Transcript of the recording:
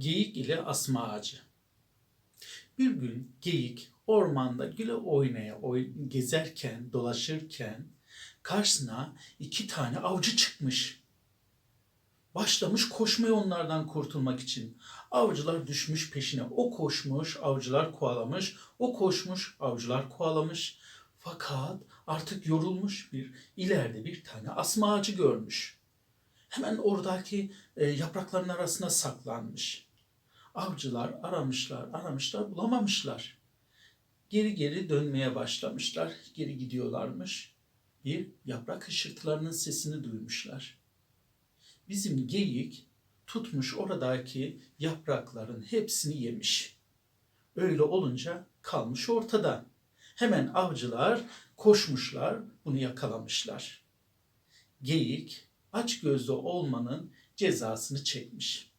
Geyik ile asma ağacı. Bir gün geyik ormanda güle oynaya oy- gezerken, dolaşırken karşısına iki tane avcı çıkmış. Başlamış koşmaya onlardan kurtulmak için. Avcılar düşmüş peşine. O koşmuş, avcılar kovalamış. O koşmuş, avcılar kovalamış. Fakat artık yorulmuş bir ileride bir tane asma ağacı görmüş. Hemen oradaki e, yaprakların arasına saklanmış. Avcılar aramışlar, aramışlar, bulamamışlar. Geri geri dönmeye başlamışlar. Geri gidiyorlarmış. Bir yaprak hışırtılarının sesini duymuşlar. Bizim geyik tutmuş oradaki yaprakların hepsini yemiş. Öyle olunca kalmış ortada. Hemen avcılar koşmuşlar, bunu yakalamışlar. Geyik aç gözlü olmanın cezasını çekmiş.